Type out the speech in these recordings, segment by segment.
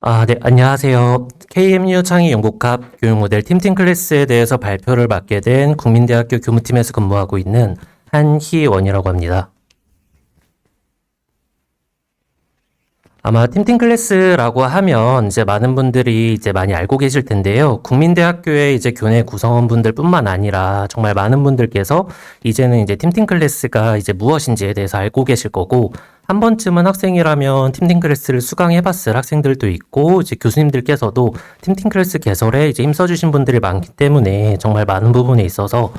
아, 네, 안녕하세요. KMU 창의 연구합 교육 모델 팀팅 클래스에 대해서 발표를 맡게 된 국민대학교 교무팀에서 근무하고 있는 한희원이라고 합니다. 아마 팀팅 클래스라고 하면 이제 많은 분들이 이제 많이 알고 계실 텐데요. 국민대학교의 이제 교내 구성원분들뿐만 아니라 정말 많은 분들께서 이제는 이제 팀팅 클래스가 이제 무엇인지에 대해서 알고 계실 거고 한 번쯤은 학생이라면 팀팅 클래스를 수강해봤을 학생들도 있고 이제 교수님들께서도 팀팅 클래스 개설에 이제 힘써주신 분들이 많기 때문에 정말 많은 부분에 있어서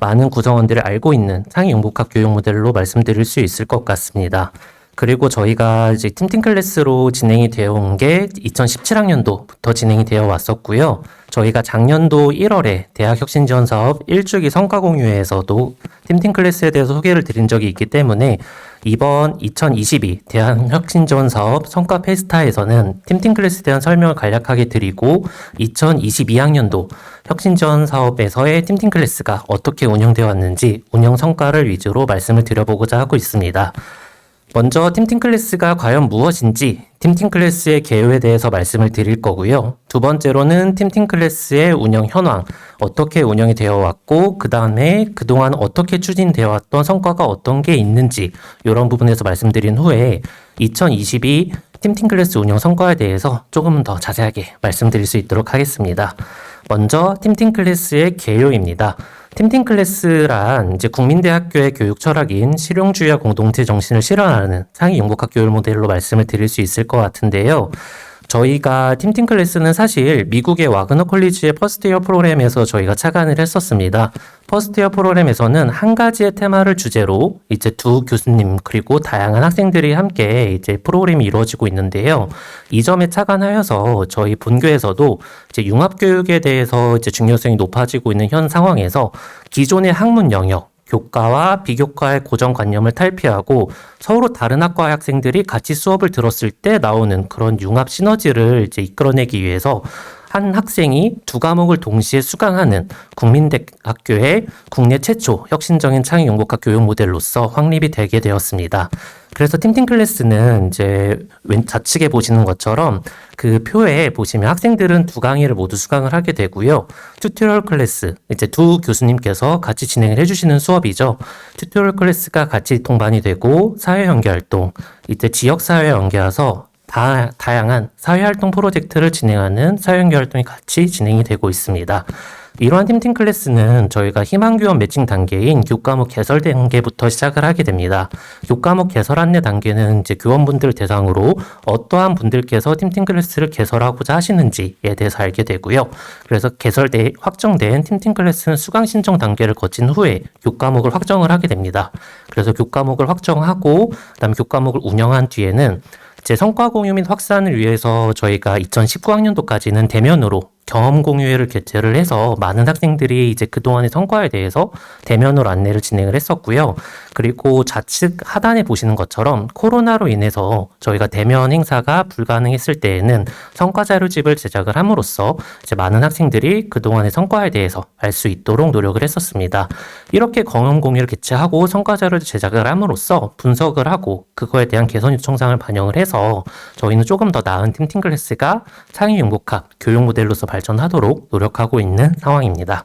많은 구성원들을 알고 있는 창의 융복합 교육 모델로 말씀드릴 수 있을 것 같습니다. 그리고 저희가 이제 팀팅 클래스로 진행이 되어 온 게 2017학년도부터 진행이 되어 왔었고요. 저희가 작년도 1월에 대학 혁신 지원 사업 1주기 성과 공유회에서도 팀팅 클래스에 대해서 소개를 드린 적이 있기 때문에 이번 2022 대학 혁신 지원 사업 성과 페스타에서는 팀팅 클래스에 대한 설명을 간략하게 드리고 2022학년도 혁신 지원 사업에서의 팀팅 클래스가 어떻게 운영되어 왔는지 운영 성과를 위주로 말씀을 드려보고자 하고 있습니다. 먼저 팀팅 클래스가 과연 무엇인지 팀팅 클래스의 개요에 대해서 말씀을 드릴 거고요. 두 번째로는 팀팅 클래스의 운영 현황, 어떻게 운영이 되어 왔고, 그 다음에 그동안 어떻게 추진되어 왔던 성과가 어떤 게 있는지, 이런 부분에서 말씀드린 후에 2022 팀팅 클래스 운영 성과에 대해서 조금 더 자세하게 말씀드릴 수 있도록 하겠습니다. 먼저 팀팅 클래스의 개요입니다. 팀팅 클래스란 이제 국민대학교의 교육 철학인 실용주의와 공동체 정신을 실현하는 창의 융복학 교육 모델로 말씀을 드릴 수 있을 것 같은데요. 저희가 팀팅 클래스는 사실 미국의 와그너 콜리지의 퍼스트 이어 프로그램에서 저희가 착안을 했었습니다. 퍼스트 이어 프로그램에서는 한 가지의 테마를 주제로 이제 두 교수님 그리고 다양한 학생들이 함께 이제 프로그램이 이루어지고 있는데요. 이 점에 착안하여서 저희 본교에서도 이제 융합 교육에 대해서 이제 중요성이 높아지고 있는 현 상황에서 기존의 학문 영역 교과와 비교과의 고정관념을 탈피하고 서로 다른 학과의 학생들이 같이 수업을 들었을 때 나오는 그런 융합 시너지를 이제 이끌어내기 위해서 한 학생이 두 과목을 동시에 수강하는 국민대학교의 국내 최초 혁신적인 창의 연구학 교육 모델로서 확립이 되게 되었습니다. 그래서 팀팅 클래스는 이제 왼 좌측에 보시는 것처럼 그 표에 보시면 학생들은 두 강의를 모두 수강을 하게 되고요. 튜토리얼 클래스 이제 두 교수님께서 같이 진행을 해주시는 수업이죠. 튜토리얼 클래스가 같이 동반이 되고 사회 연계 활동 이제 지역 사회 연계와서 다, 다양한 사회활동 프로젝트를 진행하는 사회연계 활동이 같이 진행이 되고 있습니다. 이러한 팀팅 클래스는 저희가 희망교원 매칭 단계인 교과목 개설 단계부터 시작을 하게 됩니다. 교과목 개설 안내 단계는 이제 교원분들 대상으로 어떠한 분들께서 팀팅 클래스를 개설하고자 하시는지에 대해서 알게 되고요. 그래서 개설돼 확정된 팀팅 클래스는 수강 신청 단계를 거친 후에 교과목을 확정을 하게 됩니다. 그래서 교과목을 확정하고 그다음 교과목을 운영한 뒤에는 제 성과 공유 및 확산을 위해서 저희가 2019학년도까지는 대면으로 경험 공유회를 개최를 해서 많은 학생들이 이제 그동안의 성과에 대해서 대면으로 안내를 진행을 했었고요. 그리고 좌측 하단에 보시는 것처럼 코로나로 인해서 저희가 대면 행사가 불가능했을 때에는 성과 자료집을 제작을 함으로써 이제 많은 학생들이 그동안의 성과에 대해서 알 수 있도록 노력을 했었습니다. 이렇게 경험 공유를 개최하고 성과 자료를 제작을 함으로써 분석을 하고 그거에 대한 개선 요청사항을 반영을 해서 저희는 조금 더 나은 팀팅 클래스가 창의 융복합 교육 모델로서 발전하도록 노력하고 있는 상황입니다.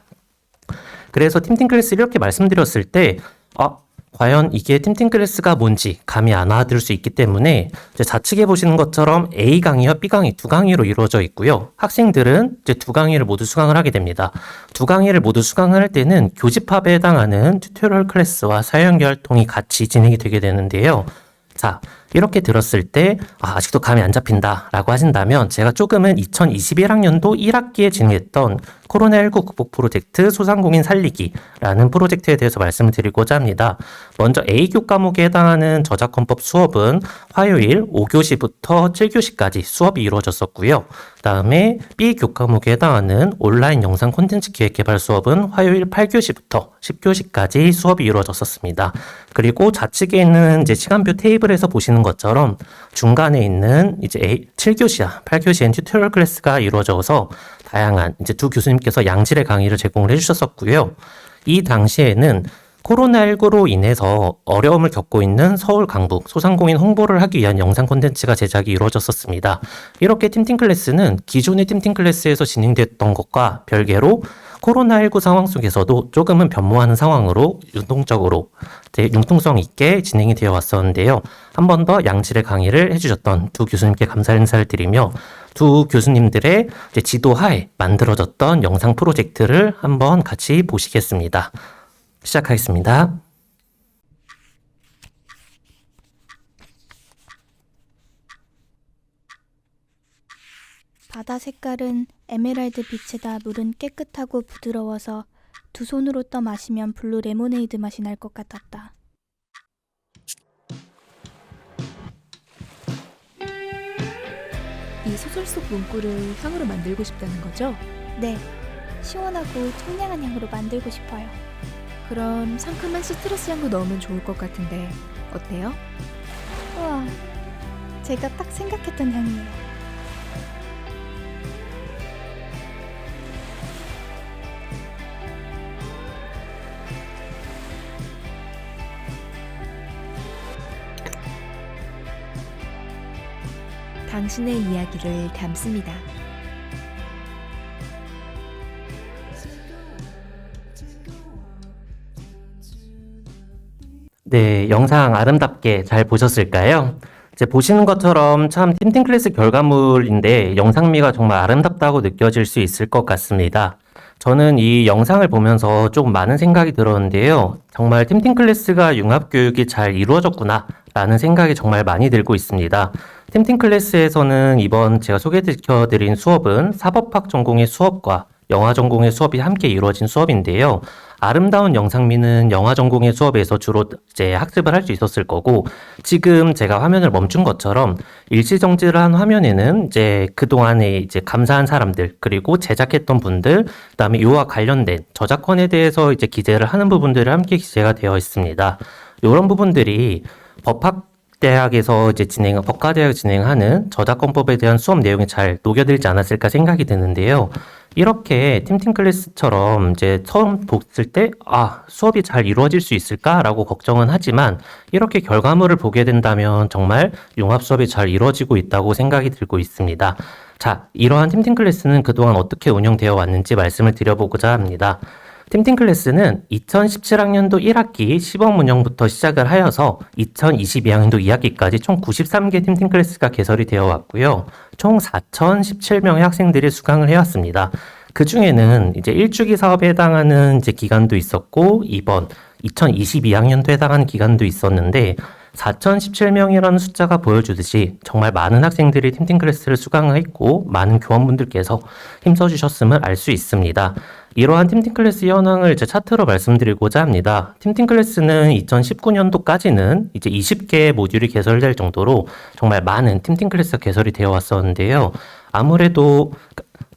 그래서 팀팅 클래스 이렇게 말씀드렸을 때, 아, 과연 이게 팀팅 클래스가 뭔지 감이 안 와들 수 있기 때문에 좌측에 보시는 것처럼 A 강의와 B 강의 두 강의로 이루어져 있고요. 학생들은 이제 두 강의를 모두 수강을 하게 됩니다. 두 강의를 모두 수강을 할 때는 교집합에 해당하는 튜토리얼 클래스와 사회연계 활동이 같이 진행이 되게 되는데요. 자, 이렇게 들었을 때, 아, 아직도 감이 안 잡힌다 라고 하신다면, 제가 조금은 2021학년도 1학기에 진행했던 코로나19 극복 프로젝트 소상공인 살리기라는 프로젝트에 대해서 말씀을 드리고자 합니다. 먼저 A교 과목에 해당하는 저작권법 수업은 화요일 5교시부터 7교시까지 수업이 이루어졌었고요. 다음에 B교 과목에 해당하는 온라인 영상 콘텐츠 기획 개발 수업은 화요일 8교시부터 10교시까지 수업이 이루어졌었습니다. 그리고 좌측에 있는 이제 시간표 테이블에서 보시는 것처럼 중간에 있는 이제 7교시와 8교시엔 튜토리얼 클래스가 이루어져서 다양한 이제 두 교수님께서 양질의 강의를 제공을 해주셨었고요. 이 당시에는 코로나19로 인해서 어려움을 겪고 있는 서울 강북 소상공인 홍보를 하기 위한 영상 콘텐츠가 제작이 이루어졌었습니다. 이렇게 팀팅 클래스는 기존의 팀팅 클래스에서 진행됐던 것과 별개로 코로나19 상황 속에서도 조금은 변모하는 상황으로 융통적으로 되- 융통성 있게 진행이 되어 왔었는데요. 한 번 더 양질의 강의를 해주셨던 두 교수님께 감사 인사를 드리며 두 교수님들의 지도하에 만들어졌던 영상 프로젝트를 한번 같이 보시겠습니다. 시작하겠습니다. 바다 색깔은 에메랄드 빛에다 물은 깨끗하고 부드러워서 두 손으로 떠 마시면 블루 레모네이드 맛이 날 것 같았다. 이 소설 속 문구를 향으로 만들고 싶다는 거죠? 네, 시원하고 청량한 향으로 만들고 싶어요. 그럼 상큼한 시트러스 향도 넣으면 좋을 것 같은데 어때요? 우와, 제가 딱 생각했던 향이에요. 당신의 이야기를 담습니다. 네, 영상 아름답게 잘 보셨을까요? 이제 보시는 것처럼 참 팀팅 클래스 결과물인데 영상미가 정말 아름답다고 느껴질 수 있을 것 같습니다. 저는 이 영상을 보면서 조금 많은 생각이 들었는데요. 정말 팀팅 클래스가 융합 교육이 잘 이루어졌구나 라는 생각이 정말 많이 들고 있습니다. 팀팅 클래스에서는 이번 제가 소개시켜 드린 수업은 사법학 전공의 수업과 영화 전공의 수업이 함께 이루어진 수업인데요. 아름다운 영상미는 영화 전공의 수업에서 주로 이제 학습을 할 수 있었을 거고, 지금 제가 화면을 멈춘 것처럼 일시정지를 한 화면에는 이제 그동안에 이제 감사한 사람들, 그리고 제작했던 분들, 그 다음에 이와 관련된 저작권에 대해서 이제 기재를 하는 부분들이 함께 기재가 되어 있습니다. 이런 부분들이 법학 대학에서 이제 진행, 법과대학 진행하는 저작권법에 대한 수업 내용이 잘 녹여들지 않았을까 생각이 드는데요. 이렇게 팀팅 클래스처럼 이제 처음 봤을 때, 아, 수업이 잘 이루어질 수 있을까라고 걱정은 하지만 이렇게 결과물을 보게 된다면 정말 융합 수업이 잘 이루어지고 있다고 생각이 들고 있습니다. 자, 이러한 팀팅 클래스는 그동안 어떻게 운영되어 왔는지 말씀을 드려보고자 합니다. 팀팅 클래스는 2017학년도 1학기 시범 운영부터 시작을 하여서 2022학년도 2학기까지 총 93개 팀팅 클래스가 개설이 되어 왔고요. 총 4,017명의 학생들이 수강을 해왔습니다. 그 중에는 이제 1주기 사업에 해당하는 이제 기간도 있었고, 이번 2022학년도에 해당하는 기간도 있었는데, 4,017명이라는 숫자가 보여주듯이 정말 많은 학생들이 팀팅 클래스를 수강을 했고, 많은 교원분들께서 힘써주셨음을 알 수 있습니다. 이러한 팀팅 클래스 현황을 이제 차트로 말씀드리고자 합니다. 팀팅 클래스는 2019년도까지는 이제 20개의 모듈이 개설될 정도로 정말 많은 팀팅 클래스가 개설이 되어 왔었는데요. 아무래도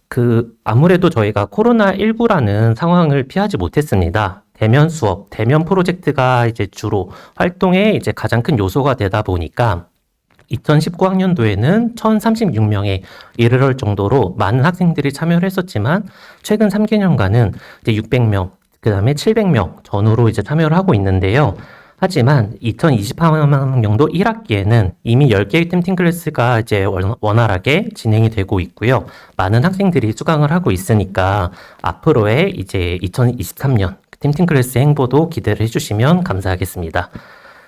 그 아무래도 저희가 코로나 19라는 상황을 피하지 못했습니다. 대면 수업, 대면 프로젝트가 이제 주로 활동의 이제 가장 큰 요소가 되다 보니까 2019학년도에는 1,036명에 이르를 정도로 많은 학생들이 참여를 했었지만 최근 3개년간은 이제 600명, 그 다음에 700명 전후로 이제 참여를 하고 있는데요. 하지만 2023학년도 1학기에는 이미 10개의 팀팅 클래스가 이제 원- 원활하게 진행이 되고 있고요. 많은 학생들이 수강을 하고 있으니까 앞으로의 이제 2023년 팀팅 클래스 행보도 기대를 해주시면 감사하겠습니다.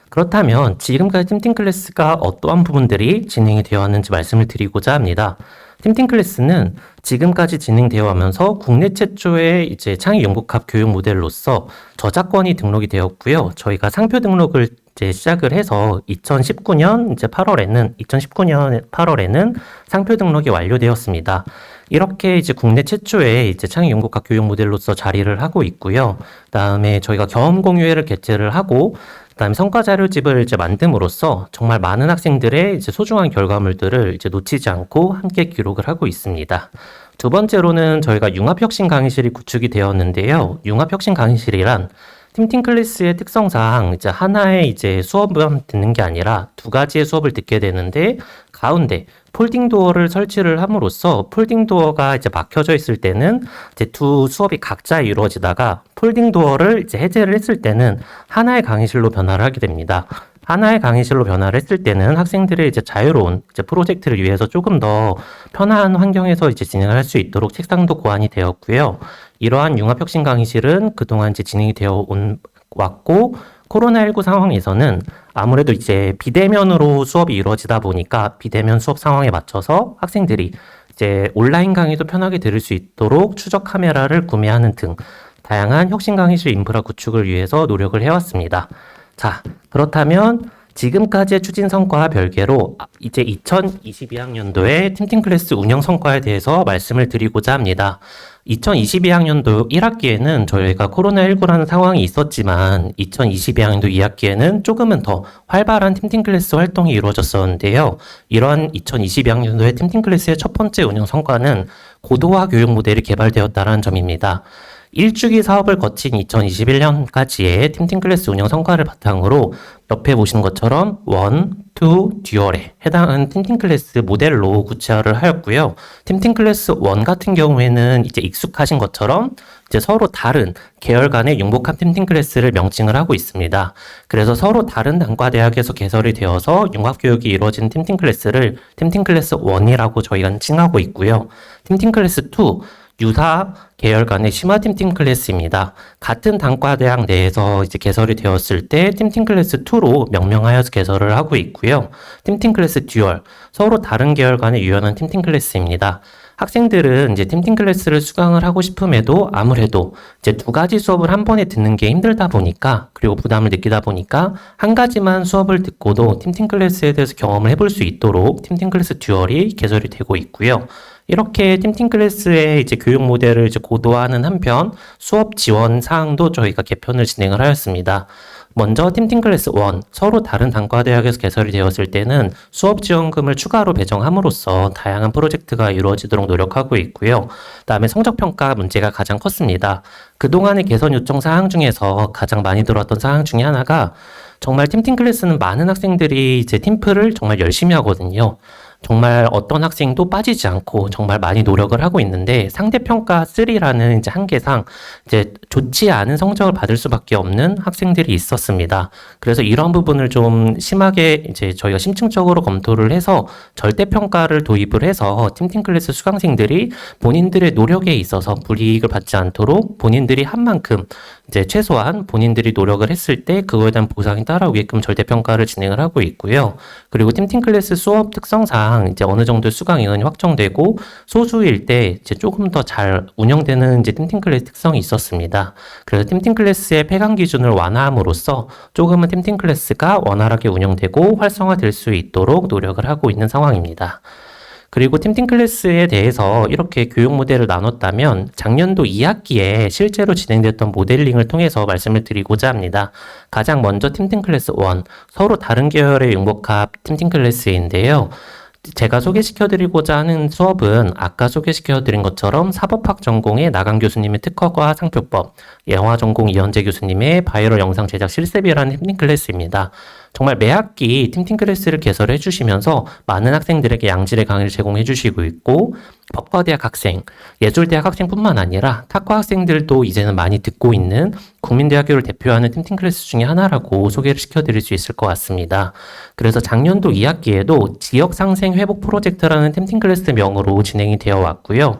그렇다면 지금까지 팀팅 클래스가 어떠한 부분들이 진행이 되어 왔는지 말씀을 드리고자 합니다. 팀팅 클래스는 지금까지 진행되어 오면서 국내 최초의 이제 창의 연구학 교육 모델로서 저작권이 등록이 되었고요. 저희가 상표 등록을 이제 시작을 해서 2019년 이제 8월에는 2019년 8월에는 상표 등록이 완료되었습니다. 이렇게 이제 국내 최초의 이제 창의 연구학 교육 모델로서 자리를 하고 있고요. 그다음에 저희가 경험 공유회를 개최를 하고 그다음에 성과 자료집을 이제 만듦으로써 정말 많은 학생들의 이제 소중한 결과물들을 이제 놓치지 않고 함께 기록을 하고 있습니다. 두 번째로는 저희가 융합혁신 강의실이 구축이 되었는데요. 융합혁신 강의실이란 팀팅 클래스의 특성상 이제 하나의 이제 수업만 듣는 게 아니라 두 가지의 수업을 듣게 되는데 가운데 폴딩 도어를 설치를 함으로써 폴딩 도어가 이제 막혀져 있을 때는 이제 두 수업이 각자 이루어지다가 폴딩 도어를 이제 해제를 했을 때는 하나의 강의실로 변화를 하게 됩니다. 하나의 강의실로 변화를 했을 때는 학생들의 이제 자유로운 이제 프로젝트를 위해서 조금 더 편한 환경에서 이제 진행을 할 수 있도록 책상도 고안이 되었고요. 이러한 융합혁신 강의실은 그동안 이제 진행이 되어 온, 왔고, 코로나19 상황에서는 아무래도 이제 비대면으로 수업이 이루어지다 보니까 비대면 수업 상황에 맞춰서 학생들이 이제 온라인 강의도 편하게 들을 수 있도록 추적 카메라를 구매하는 등 다양한 혁신 강의실 인프라 구축을 위해서 노력을 해왔습니다. 자, 그렇다면 지금까지의 추진 성과와 별개로 이제 2022학년도의 팀팅 클래스 운영 성과에 대해서 말씀을 드리고자 합니다. 2022학년도 1학기에는 저희가 코로나19라는 상황이 있었지만 2022학년도 2학기에는 조금은 더 활발한 팀팅 클래스 활동이 이루어졌었는데요. 이러한 2022학년도의 팀팅 클래스의 첫 번째 운영 성과는 고도화 교육 모델이 개발되었다는 점입니다. 일주기 사업을 거친 2021년까지의 팀팅 클래스 운영 성과를 바탕으로 옆에 보시는 것처럼 원, 투, 듀얼에 해당하는 팀팅 클래스 모델로 구체화를 하였고요. 팀팅 클래스 원 같은 경우에는 이제 익숙하신 것처럼 이제 서로 다른 계열 간의 융복합 팀팅 클래스를 명칭을 하고 있습니다. 그래서 서로 다른 단과 대학에서 개설이 되어서 융합 교육이 이루어진 팀팅 클래스를 팀팅 클래스 1이라고 저희가 칭하고 있고요. 팀팅 클래스 2 유사 계열 간의 심화 팀팅 클래스입니다. 같은 단과 대학 내에서 이제 개설이 되었을 때 팀팅 클래스 2로 명명하여서 개설을 하고 있고요. 팀팅 클래스 듀얼 서로 다른 계열 간의 유연한 팀팅 클래스입니다. 학생들은 이제 팀팅 클래스를 수강을 하고 싶음에도 아무래도 이제 두 가지 수업을 한 번에 듣는 게 힘들다 보니까 그리고 부담을 느끼다 보니까 한 가지만 수업을 듣고도 팀팅 클래스에 대해서 경험을 해볼 수 있도록 팀팅 클래스 듀얼이 개설이 되고 있고요. 이렇게 팀팅 클래스의 이제 교육 모델을 이제 고도화하는 한편 수업 지원 사항도 저희가 개편을 진행을 하였습니다. 먼저 팀팅 클래스 1 서로 다른 단과 대학에서 개설이 되었을 때는 수업 지원금을 추가로 배정함으로써 다양한 프로젝트가 이루어지도록 노력하고 있고요. 그다음에 성적 평가 문제가 가장 컸습니다. 그동안의 개선 요청 사항 중에서 가장 많이 들어왔던 사항 중에 하나가 정말 팀팅 클래스는 많은 학생들이 이제 팀플을 정말 열심히 하거든요. 정말 어떤 학생도 빠지지 않고 정말 많이 노력을 하고 있는데 상대평가 3라는 이제 한계상 이제 좋지 않은 성적을 받을 수밖에 없는 학생들이 있었습니다. 그래서 이런 부분을 좀 심하게 이제 저희가 심층적으로 검토를 해서 절대평가를 도입을 해서 팀팅 클래스 수강생들이 본인들의 노력에 있어서 불이익을 받지 않도록 본인들이 한 만큼 이제 최소한 본인들이 노력을 했을 때 그거에 대한 보상이 따라오게끔 절대평가를 진행을 하고 있고요. 그리고 팀팅 클래스 수업 특성상 이제 어느 정도 수강 인원이 확정되고 소수일 때 이제 조금 더 잘 운영되는 이제 팀팅 클래스 특성이 있었습니다. 그래서 팀팅 클래스의 폐강 기준을 완화함으로써 조금은 팀팅 클래스가 원활하게 운영되고 활성화될 수 있도록 노력을 하고 있는 상황입니다. 그리고 팀팅 클래스에 대해서 이렇게 교육 모델을 나눴다면 작년도 2학기에 실제로 진행됐던 모델링을 통해서 말씀을 드리고자 합니다. 가장 먼저 팀팅 클래스 1, 서로 다른 계열의 융복합 팀팅 클래스인데요. 제가 소개시켜드리고자 하는 수업은 아까 소개시켜드린 것처럼 사법학 전공의 나강 교수님의 특허과 상표법, 영화 전공 이현재 교수님의 바이럴 영상 제작 실습이라는 팀팅 클래스입니다. 정말 매 학기 팀팅 클래스를 개설해 주시면서 많은 학생들에게 양질의 강의를 제공해 주시고 있고 법과대학 학생, 예술대학 학생뿐만 아니라 탁과 학생들도 이제는 많이 듣고 있는 국민대학교를 대표하는 팀팅 클래스 중에 하나라고 소개를 시켜드릴 수 있을 것 같습니다. 그래서 작년도 2학기에도 지역 상생 회복 프로젝트라는 팀팅 클래스 명으로 진행이 되어 왔고요.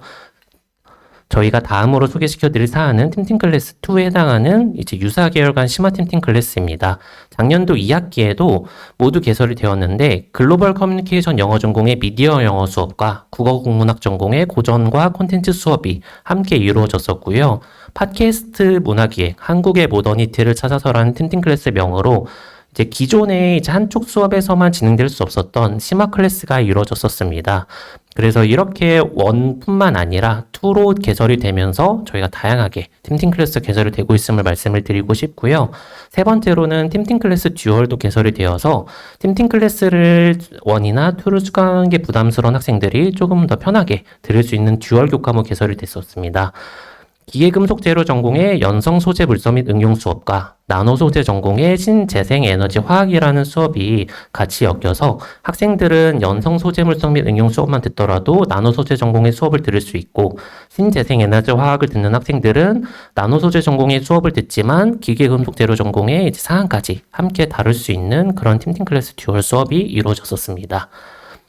저희가 다음으로 소개시켜 드릴 사안은 팀팅 클래스 2에 해당하는 이제 유사 계열 간 심화 팀팅 클래스입니다. 작년도 2학기에도 모두 개설이 되었는데 글로벌 커뮤니케이션 영어 전공의 미디어 영어 수업과 국어 국문학 전공의 고전과 콘텐츠 수업이 함께 이루어졌었고요. 팟캐스트 문화기획 한국의 모더니티를 찾아서라는 팀팅 클래스 명으로 이제 기존에 이제 한쪽 수업에서만 진행될 수 없었던 심화 클래스가 이루어졌었습니다. 그래서 이렇게 원뿐만 아니라 투로 개설이 되면서 저희가 다양하게 팀팅 클래스 개설이 되고 있음을 말씀을 드리고 싶고요. 세 번째로는 팀팅 클래스 듀얼도 개설이 되어서 팀팅 클래스를 원이나 투를 수강하는 게 부담스러운 학생들이 조금 더 편하게 들을 수 있는 듀얼 교과목 개설이 됐었습니다. 기계금속 재료 전공의 연성 소재 물성 및 응용 수업과 나노 소재 전공의 신재생 에너지 화학이라는 수업이 같이 엮여서 학생들은 연성 소재 물성 및 응용 수업만 듣더라도 나노 소재 전공의 수업을 들을 수 있고 신재생 에너지 화학을 듣는 학생들은 나노 소재 전공의 수업을 듣지만 기계금속 재료 전공의 사항까지 함께 다룰 수 있는 그런 팀팅 클래스 듀얼 수업이 이루어졌었습니다.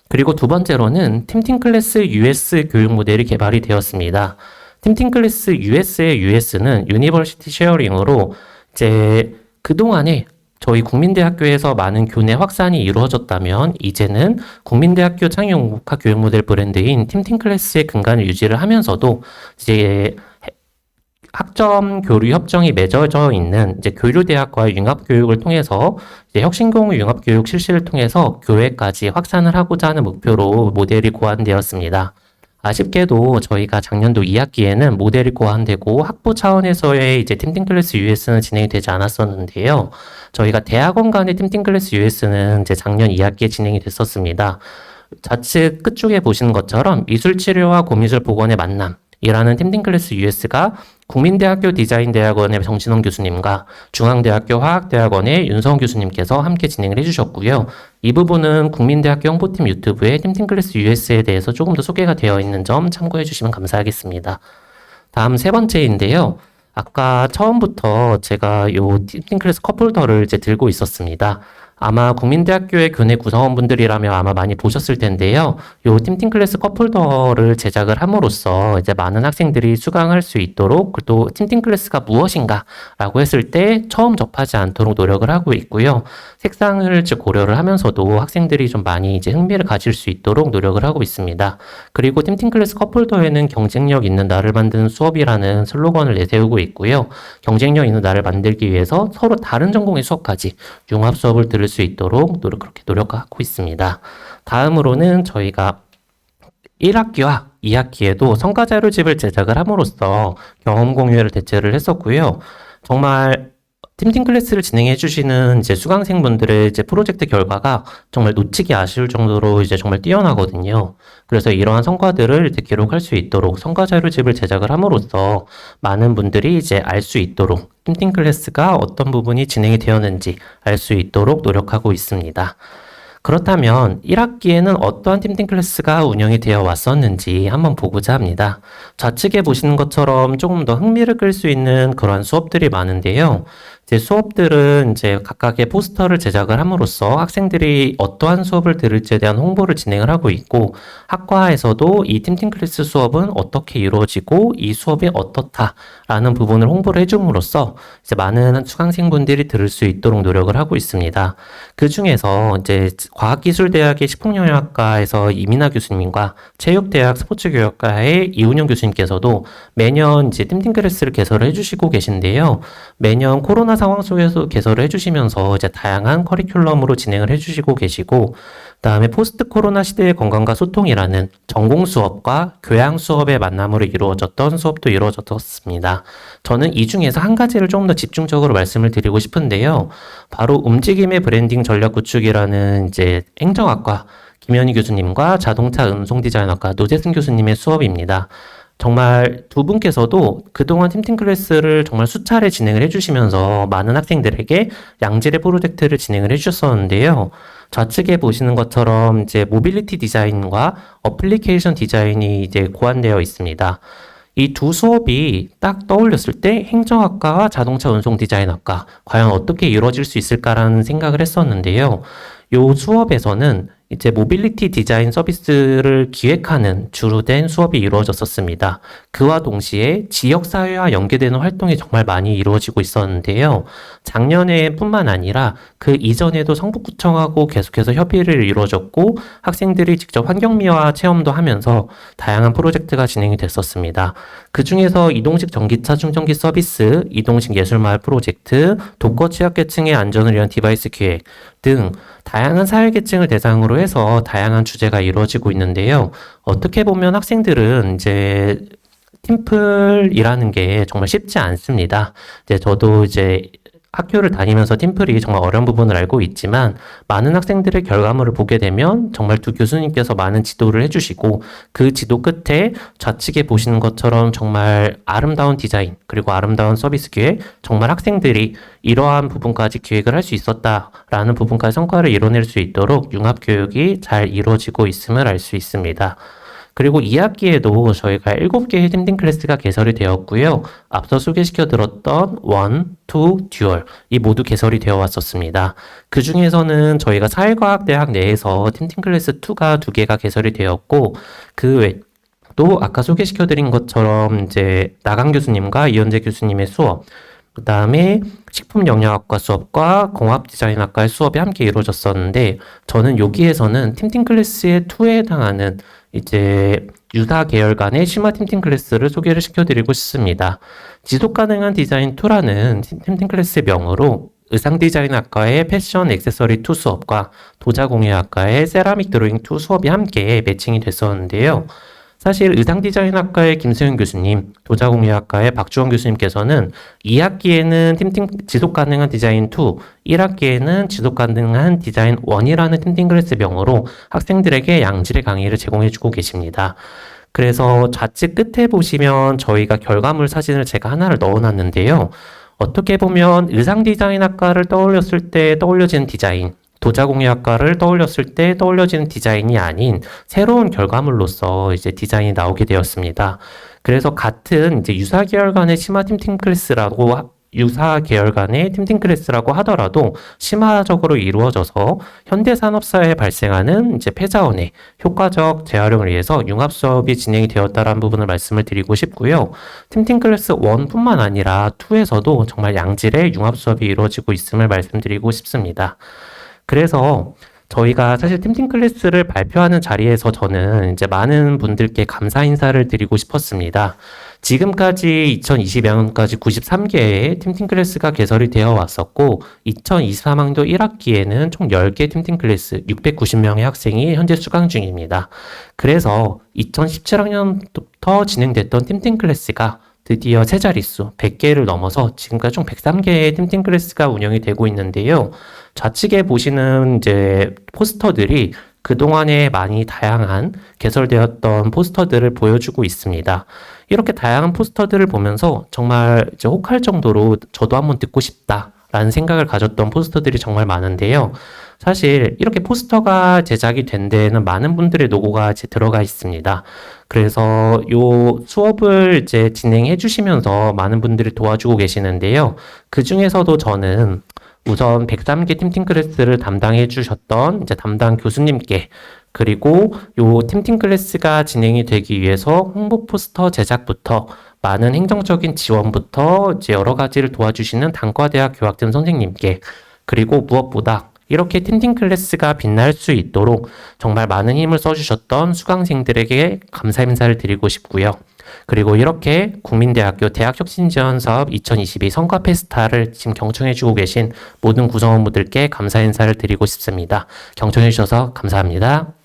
그리고 두 번째로는 팀팅 클래스 US 교육 모델이 개발이 되었습니다. 팀팅 클래스 US의 US는 유니버시티 쉐어링으로 이제 그동안에 저희 국민대학교에서 많은 교내 확산이 이루어졌다면 이제는 국민대학교 창의용국학 교육 모델 브랜드인 팀팅 클래스의 근간을 유지를 하면서도 이제 해- 학점 교류 협정이 맺어져 있는 이제 교류대학과의 융합 교육을 통해서 이제 혁신공유 융합 교육 실시를 통해서 교회까지 확산을 하고자 하는 목표로 모델이 고안되었습니다. 아쉽게도 저희가 작년도 2학기에는 모델이 고안되고 학부 차원에서의 이제 팀팅 클래스 US는 진행이 되지 않았었는데요. 저희가 대학원 간의 팀팅 클래스 US는 이제 작년 2학기에 진행이 됐었습니다. 좌측 끝쪽에 보시는 것처럼 미술 치료와 고미술 복원의 만남 이라는 팀팅 클래스 US가 국민대학교 디자인대학원의 정진원 교수님과 중앙대학교 화학대학원의 윤성훈 교수님께서 함께 진행을 해주셨고요. 이 부분은 국민대학교 홍보팀 유튜브에 팀팅 클래스 US에 대해서 조금 더 소개가 되어 있는 점 참고해 주시면 감사하겠습니다. 다음 세 번째인데요. 아까 처음부터 제가 요 팀팅 클래스 컵홀더를 이제 들고 있었습니다. 아마 국민대학교의 교내 구성원분들이라면 아마 많이 보셨을 텐데요. 요 팀팅 클래스 컵홀더를 제작을 함으로써 이제 많은 학생들이 수강할 수 있도록 또 팀팅 클래스가 무엇인가라고 했을 때 처음 접하지 않도록 노력을 하고 있고요. 색상을 즉 고려를 하면서도 학생들이 좀 많이 이제 흥미를 가질 수 있도록 노력을 하고 있습니다. 그리고 팀팅 클래스 컵홀더에는 경쟁력 있는 나를 만드는 수업이라는 슬로건을 내세우고 있고요. 경쟁력 있는 나를 만들기 위해서 서로 다른 전공의 수업까지 융합 수업을 들을 수 있도록 노력, 그렇게 노력하고 있습니다. 다음으로는 저희가 1학기와 2학기에도 성과 자료집을 제작을 함으로써 경험 공유를 대체를 했었고요. 정말 팀팅 클래스를 진행해 주시는 이제 수강생분들의 이제 프로젝트 결과가 정말 놓치기 아쉬울 정도로 이제 정말 뛰어나거든요. 그래서 이러한 성과들을 이제 기록할 수 있도록 성과 자료집을 제작을 함으로써 많은 분들이 이제 알 수 있도록 팀팅 클래스가 어떤 부분이 진행이 되었는지 알 수 있도록 노력하고 있습니다. 그렇다면 1학기에는 어떠한 팀팅 클래스가 운영이 되어 왔었는지 한번 보고자 합니다. 좌측에 보시는 것처럼 조금 더 흥미를 끌 수 있는 그러한 수업들이 많은데요. 이제 수업들은 이제 각각의 포스터를 제작을 함으로써 학생들이 어떠한 수업을 들을지에 대한 홍보를 진행을 하고 있고 학과에서도 이 팀팅 클래스 수업은 어떻게 이루어지고 이 수업이 어떻다라는 부분을 홍보를 해줌으로써 이제 많은 수강생분들이 들을 수 있도록 노력을 하고 있습니다. 그 중에서 이제 과학기술대학의 식품영양학과에서 이민아 교수님과 체육대학 스포츠교육과의 이운영 교수님께서도 매년 이제 팀팅 클래스를 개설을 해주시고 계신데요. 매년 코로나 상황 속에서 개설을 해주시면서 이제 다양한 커리큘럼으로 진행을 해주시고 계시고, 그다음에 포스트 코로나 시대의 건강과 소통이라는 전공 수업과 교양 수업의 만남으로 이루어졌던 수업도 이루어졌습니다. 저는 이 중에서 한 가지를 조금 더 집중적으로 말씀을 드리고 싶은데요. 바로 움직임의 브랜딩 전략 구축이라는 이제 행정학과 김현희 교수님과 자동차 운송 디자인학과 노재승 교수님의 수업입니다. 정말 두 분께서도 그동안 팀팅 클래스를 정말 수차례 진행을 해주시면서 많은 학생들에게 양질의 프로젝트를 진행을 해주셨었는데요. 좌측에 보시는 것처럼 이제 모빌리티 디자인과 어플리케이션 디자인이 이제 고안되어 있습니다. 이 두 수업이 딱 떠올렸을 때 행정학과와 자동차 운송 디자인학과 과연 어떻게 이루어질 수 있을까라는 생각을 했었는데요. 요 수업에서는 이제 모빌리티 디자인 서비스를 기획하는 주로 된 수업이 이루어졌었습니다. 그와 동시에 지역사회와 연계되는 활동이 정말 많이 이루어지고 있었는데요. 작년에 뿐만 아니라 그 이전에도 성북구청하고 계속해서 협의를 이루어졌고 학생들이 직접 환경미화 체험도 하면서 다양한 프로젝트가 진행이 됐었습니다. 그 중에서 이동식 전기차 충전기 서비스, 이동식 예술마을 프로젝트, 독거 취약계층의 안전을 위한 디바이스 기획 등 다양한 사회계층을 대상으로 해서 다양한 주제가 이루어지고 있는데요. 어떻게 보면 학생들은 이제 팀플이라는 게 정말 쉽지 않습니다. 이제 저도 이제 학교를 다니면서 팀플이 정말 어려운 부분을 알고 있지만 많은 학생들의 결과물을 보게 되면 정말 두 교수님께서 많은 지도를 해주시고 그 지도 끝에 좌측에 보시는 것처럼 정말 아름다운 디자인 그리고 아름다운 서비스 기획 정말 학생들이 이러한 부분까지 기획을 할 수 있었다라는 부분까지 성과를 이뤄낼 수 있도록 융합 교육이 잘 이루어지고 있음을 알 수 있습니다. 그리고 2학기에도 저희가 7개의 팀딩 클래스가 개설이 되었고요. 앞서 소개시켜 드렸던 원, 투, 듀얼 이 모두 개설이 되어 왔었습니다. 그 중에서는 저희가 사회과학대학 내에서 팀딩 클래스 2가 두 개가 개설이 되었고 그 외, 또 아까 소개시켜 드린 것처럼 이제 나강 교수님과 이현재 교수님의 수업 그 다음에 식품영양학과 수업과 공업디자인학과의 수업이 함께 이루어졌었는데 저는 여기에서는 팀팅 클래스의 2에 해당하는 이제 유사 계열 간의 심화 팀팅 클래스를 소개를 시켜드리고 싶습니다. 지속 가능한 디자인 2라는 팀팅 클래스의 명으로 의상 디자인 학과의 패션 액세서리 2 수업과 도자공예 학과의 세라믹 드로잉 2 수업이 함께 매칭이 됐었는데요. 사실 의상 디자인학과의 김수현 교수님, 도자공예학과의 박주원 교수님께서는 2학기에는 팀팅 지속 가능한 디자인 2, 1학기에는 지속 가능한 디자인 1이라는 팀팅 클래스 명으로 학생들에게 양질의 강의를 제공해주고 계십니다. 그래서 좌측 끝에 보시면 저희가 결과물 사진을 제가 하나를 넣어놨는데요. 어떻게 보면 의상 디자인학과를 떠올렸을 때 떠올려지는 디자인, 도자공예학과를 떠올렸을 때 떠올려지는 디자인이 아닌 새로운 결과물로서 이제 디자인이 나오게 되었습니다. 그래서 같은 이제 유사 계열 간의 심화 팀팅 클래스라고 하- 유사 계열 간의 팀팅 클래스라고 하더라도 심화적으로 이루어져서 현대 산업사회에 발생하는 이제 폐자원의 효과적 재활용을 위해서 융합 수업이 진행이 되었다라는 부분을 말씀을 드리고 싶고요. 팀팅 클래스 1뿐만 아니라 2에서도 정말 양질의 융합 수업이 이루어지고 있음을 말씀드리고 싶습니다. 그래서 저희가 사실 팀팅 클래스를 발표하는 자리에서 저는 이제 많은 분들께 감사 인사를 드리고 싶었습니다. 지금까지 2022년까지 93개의 팀팅 클래스가 개설이 되어 왔었고 2023학년도 1학기에는 총 10개 팀팅 클래스 690명의 학생이 현재 수강 중입니다. 그래서 2017학년부터 진행됐던 팀팅 클래스가 드디어 세 자릿수 100개를 넘어서 지금까지 총 103개의 팀팅 클래스가 운영이 되고 있는데요. 좌측에 보시는 이제 포스터들이 그동안에 많이 다양한 개설되었던 포스터들을 보여주고 있습니다. 이렇게 다양한 포스터들을 보면서 정말 이제 혹할 정도로 저도 한번 듣고 싶다 라는 생각을 가졌던 포스터들이 정말 많은데요. 사실 이렇게 포스터가 제작이 된 데에는 많은 분들의 노고가 들어가 있습니다. 그래서 요 수업을 이제 진행해 주시면서 많은 분들이 도와주고 계시는데요. 그 중에서도 저는 우선 103개 팀팅 클래스를 담당해 주셨던 이제 담당 교수님께 그리고 요 팀팅 클래스가 진행이 되기 위해서 홍보 포스터 제작부터 많은 행정적인 지원부터 이제 여러 가지를 도와주시는 단과대학 교학점 선생님께 그리고 무엇보다 이렇게 팀팅 클래스가 빛날 수 있도록 정말 많은 힘을 써주셨던 수강생들에게 감사 인사를 드리고 싶고요. 그리고 이렇게 국민대학교 대학혁신지원 사업 2022 성과 페스타를 지금 경청해주고 계신 모든 구성원분들께 감사 인사를 드리고 싶습니다. 경청해주셔서 감사합니다.